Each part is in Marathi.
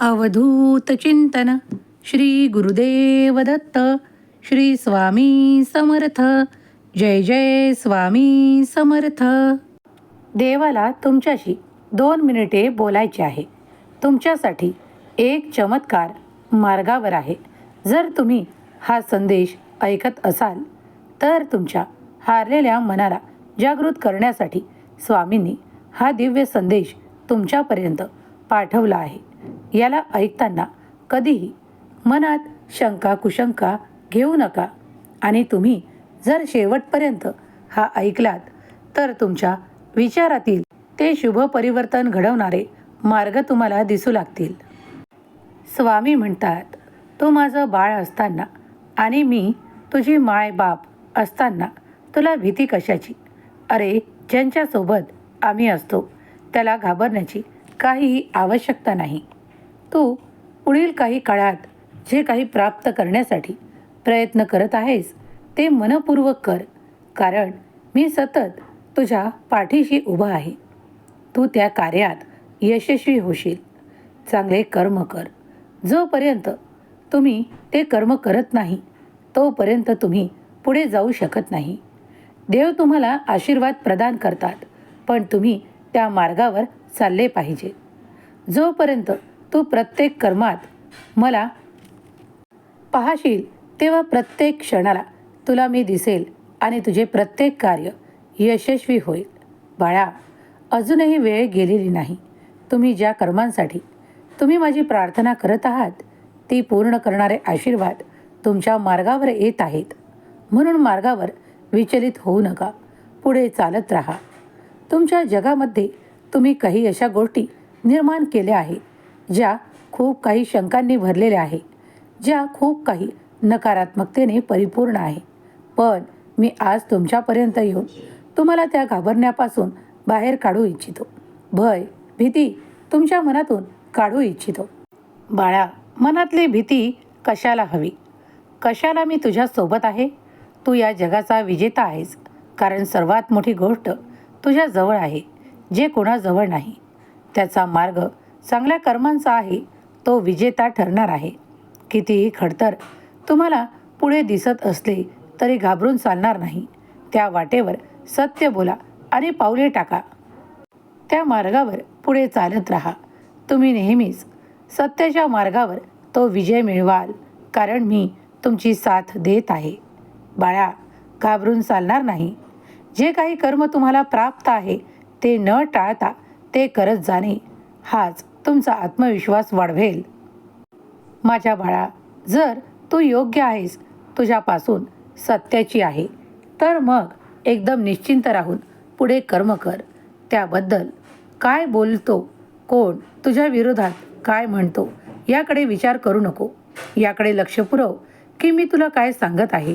अवधूत चिंतन श्री गुरुदेव दत्त श्री स्वामी समर्थ. जय जय स्वामी समर्थ. देवाला तुमच्याशी दोन मिनिटे बोलायचे आहे. तुमच्यासाठी एक चमत्कार मार्गावर आहे. जर तुम्ही हा संदेश ऐकत असाल तर तुमच्या हारलेल्या मनाला जागृत करण्यासाठी स्वामींनी हा दिव्य संदेश तुमच्यापर्यंत पाठवला आहे. याला ऐकताना कधीही मनात शंका कुशंका घेऊ नका. आणि तुम्ही जर शेवटपर्यंत हा ऐकलात तर तुमच्या विचारातील ते शुभ परिवर्तन घडवणारे मार्ग तुम्हाला दिसू लागतील. स्वामी म्हणतात तू माझं बाळ असताना आणि मी तुझी माय बाप असताना तुला भीती कशाची? अरे ज्यांच्यासोबत आम्ही असतो त्याला घाबरण्याची काहीही आवश्यकता नाही. तू पुढील काही काळात जे काही प्राप्त करण्यासाठी प्रयत्न करत आहेस ते मनपूर्वक कर. कारण मी सतत तुझ्या पाठीशी उभा आहे. तू त्या कार्यात यशस्वी होशील. चांगले कर्म कर. जोपर्यंत तुम्ही ते कर्म करत नाही तोपर्यंत तुम्ही पुढे जाऊ शकत नाही. देव तुम्हाला आशीर्वाद प्रदान करतात पण तुम्ही त्या मार्गावर चालले पाहिजे. जोपर्यंत तू प्रत्येक कर्मात मला पाहशील तेव्हा प्रत्येक क्षणाला तुला मी दिसेल आणि तुझे प्रत्येक कार्य यशस्वी होईल. बाळा अजूनही वेळ गेलेली नाही. तुम्ही ज्या कर्मांसाठी तुम्ही माझी प्रार्थना करत आहात ती पूर्ण करणारे आशीर्वाद तुमच्या मार्गावर येत आहेत. म्हणून मार्गावर विचलित होऊ नका. पुढे चालत राहा. तुमच्या जगामध्ये तुम्ही काही अशा गोष्टी निर्माण केल्या आहेत ज्या खूप काही शंकांनी भरलेल्या आहे ज्या खूप काही नकारात्मकतेने परिपूर्ण आहे. पण मी आज तुमच्यापर्यंत येऊन तुम्हाला त्या घाबरण्यापासून बाहेर काढू इच्छितो. भय भीती तुमच्या मनातून काढू इच्छितो. बाळा मनातली भीती कशाला हवी? कशाला मी तुझ्यासोबत आहे? तू या जगाचा विजेता आहेस कारण सर्वात मोठी गोष्ट तुझ्याजवळ आहे जे कोणाजवळ नाही. त्याचा मार्ग चांगल्या कर्मांचा आहे तो विजेता ठरणार आहे. कितीही खडतर तुम्हाला पुढे दिसत असले तरी घाबरून चालणार नाही. त्या वाटेवर सत्य बोला आणि पावले टाका. त्या मार्गावर पुढे चालत राहा. तुम्ही नेहमीच सत्याच्या मार्गावर तो विजय मिळवाल कारण मी तुमची साथ देत आहे. बाळा घाबरून चालणार नाही. जे काही कर्म तुम्हाला प्राप्त आहे ते न टाळता ते करत जाणे. हाच तुमचा आत्मविश्वास वाढवेल. माझ्या बाळा जर तू योग्य आहेस तुझ्यापासून सत्याची आहे तर मग एकदम निश्चिंत राहून पुढे कर्म कर. त्याबद्दल काय बोलतो कोण तुझ्या विरोधात काय म्हणतो याकडे विचार करू नको. याकडे लक्ष पुरव की मी तुला काय सांगत आहे.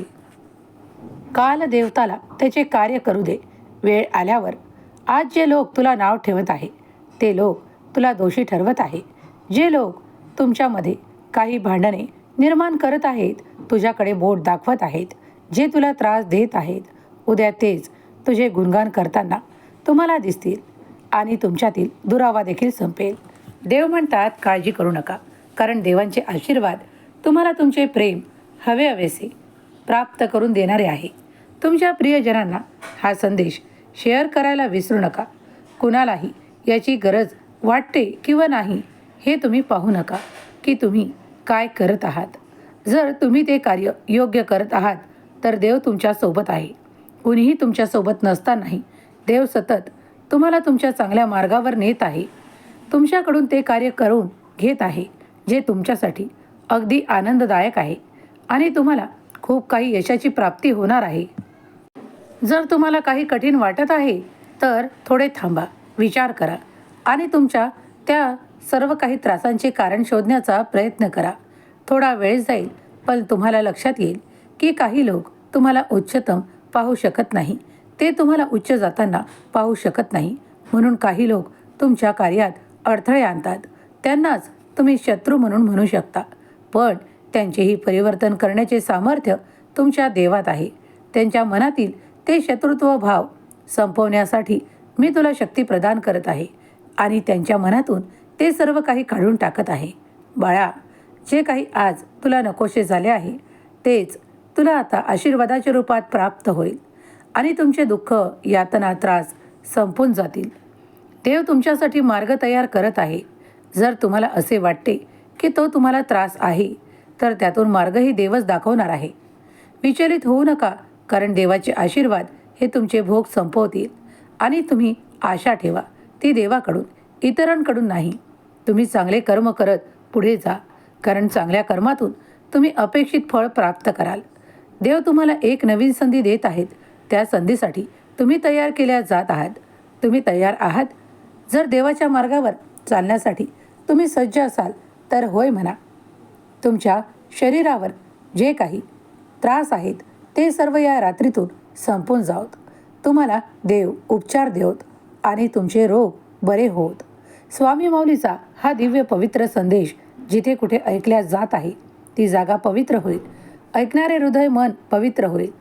काल देवताला त्याचे कार्य करू दे. वेळ आल्यावर आज जे लोक तुला नाव ठेवत आहे ते लोक तुला दोषी ठरवत आहे. जे लोक तुमच्यामध्ये काही भांडणे निर्माण करत आहेत तुझ्याकडे बोट दाखवत आहेत जे तुला त्रास देत आहेत उद्या तेच तुझे गुणगान करताना तुम्हाला दिसतील आणि तुमच्यातील दुरावा देखील संपेल. देव म्हणतात काळजी करू नका कारण देवांचे आशीर्वाद तुम्हाला तुमचे प्रेम हवे हवेसे प्राप्त करून देणारे आहे. तुमच्या प्रियजनांना हा संदेश शेअर करायला विसरू नका. कुणालाही याची गरज वाटते किंवा नाही हे तुम्ही पाहू नका की तुम्ही काय करत आहात. जर तुम्ही ते कार्य योग्य करत आहात तर देव तुमच्यासोबत आहे. कुणीही तुमच्यासोबत नसतानाही देव सतत तुम्हाला तुमच्या चांगल्या मार्गावर नेत आहे. तुमच्याकडून ते कार्य करून घेत आहे जे तुमच्यासाठी अगदी आनंददायक आहे आणि तुम्हाला खूप काही यशाची प्राप्ती होणार आहे. जर तुम्हाला काही कठीण वाटत आहे तर थोडे थांबा विचार करा. आणि तुमच्या त्या सर्व काही त्रासांचे कारण शोधण्याचा प्रयत्न करा. थोडा वेळ जाईल पण तुम्हाला लक्षात येईल की काही लोक तुम्हाला उच्चतम पाहू शकत नाही. ते तुम्हाला उच्च जाताना पाहू शकत नाही. म्हणून काही लोक तुमच्या कार्यात अडथळे आणतात. त्यांनाच तुम्ही शत्रू म्हणून म्हणू शकता. पण त्यांचेही परिवर्तन करण्याचे सामर्थ्य तुमच्या देवात आहे. त्यांच्या मनातील ते शत्रुत्व भाव संपवण्यासाठी मी तुला शक्ती प्रदान करत आहे. आणि त्यांच्या मनातून ते सर्व काही काढून टाकत आहे. बाळा जे काही आज तुला नकोसे झाले आहे तेच तुला आता आशीर्वादाच्या रूपात प्राप्त होईल आणि तुमचे दुःख यातना त्रास संपून जातील. देव तुमच्यासाठी मार्ग तयार करत आहे. जर तुम्हाला असे वाटते की तो तुम्हाला त्रास आहे तर त्यातून मार्गही देवच दाखवणार आहे. विचलित होऊ नका कारण देवाचे आशीर्वाद हे तुमचे भोग संपवतील आणि तुम्ही आशा ठेवा. ती देवाकडून इतरांकडून नाही. तुम्ही चांगले कर्म करत पुढे जा. कारण चांगल्या कर्मातून तुम्ही अपेक्षित फळ प्राप्त कराल. देव तुम्हाला एक नवीन संधी देत आहेत. त्या संधीसाठी तुम्ही तयार केल्या जात आहात. तुम्ही तयार आहात. जर देवाच्या मार्गावर चालण्यासाठी तुम्ही सज्ज असाल तर होय म्हणा. तुमच्या शरीरावर जे काही त्रास आहेत ते सर्व या रात्रीतून संपून जावत. तुम्हाला देव उपचार देवत. आणि तुमचे रोग बरे होत. स्वामी माऊलीचा हा दिव्य पवित्र संदेश जिथे कुठे ऐकल्या जात आहे ती जागा पवित्र होईल. ऐकणारे हृदय मन पवित्र होईल.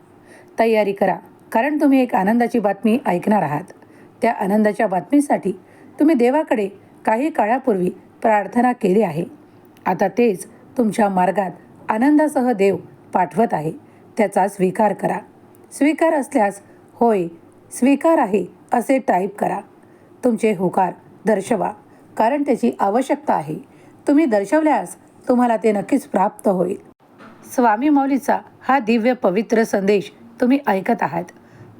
तयारी करा कारण तुम्ही एक आनंदाची बातमी ऐकणार आहात. त्या आनंदाच्या बातमीसाठी तुम्ही देवाकडे काही काळापूर्वी प्रार्थना केली आहे. आता तेच तुमच्या मार्गात आनंदासह देव पाठवत आहे. त्याचा स्वीकार करा. स्वीकार असल्यास होय स्वीकार आहे असे टाईप करा. तुमचे होकार दर्शवा कारण त्याची आवश्यकता आहे. तुम्ही दर्शवल्यास तुम्हाला ते नक्कीच प्राप्त होईल. स्वामी मौलीचा हा दिव्य पवित्र संदेश तुम्ही ऐकत आहात.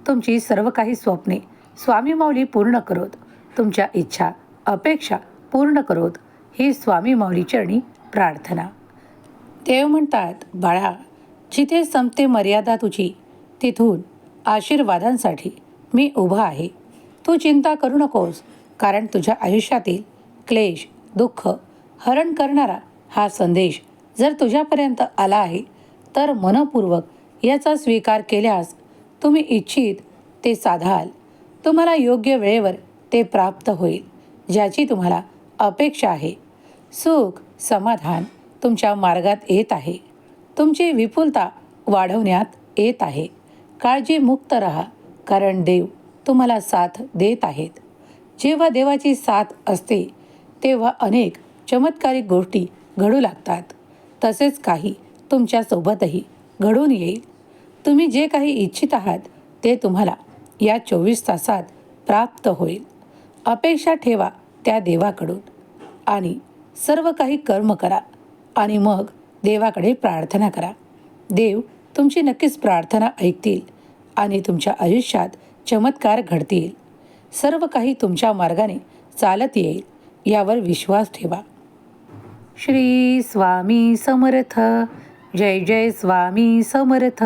तुमची सर्व काही स्वप्ने स्वामी माऊली पूर्ण करोत. तुमच्या इच्छा अपेक्षा पूर्ण करोत. ही स्वामी माऊली चरणी प्रार्थना. देव म्हणतात बाळा जिथे संपते मर्यादा तुझी तिथून आशीर्वादांसाठी मी उभा आहे. तू चिंता करू नकोस कारण तुझ्या आयुष्यातील क्लेश दुःख हरण करणारा हा संदेश जर तुझ्यापर्यंत आला आहे तर मनपूर्वक याचा स्वीकार केल्यास तुम्ही इच्छित ते साधाल. तुम्हाला योग्य वेळेवर ते प्राप्त होईल ज्याची तुम्हाला अपेक्षा आहे. सुख समाधान तुमच्या मार्गात येत आहे. तुमची विपुलता वाढवण्यात येत आहे. काळजीमुक्त रहा. कारण देव तुम्हाला साथ देत आहेत. जेव्हा देवाची साथ असते तेव्हा अनेक चमत्कारिक गोष्टी घडू लागतात. तसेच काही तुमच्यासोबतही घडून येईल. तुम्ही जे काही इच्छित आहात ते तुम्हाला या चोवीस तासात प्राप्त होईल. अपेक्षा ठेवा त्या देवाकडून आणि सर्व काही कर्म करा आणि मग देवाकडे प्रार्थना करा. देव तुमची नक्कीच प्रार्थना ऐकतील. आणि तुमच्या आयुष्यात चमत्कार घडतील. सर्व काही तुमच्या मार्गाने चालत येईल यावर विश्वास ठेवा. श्री स्वामी समर्थ. जय जय स्वामी समर्थ.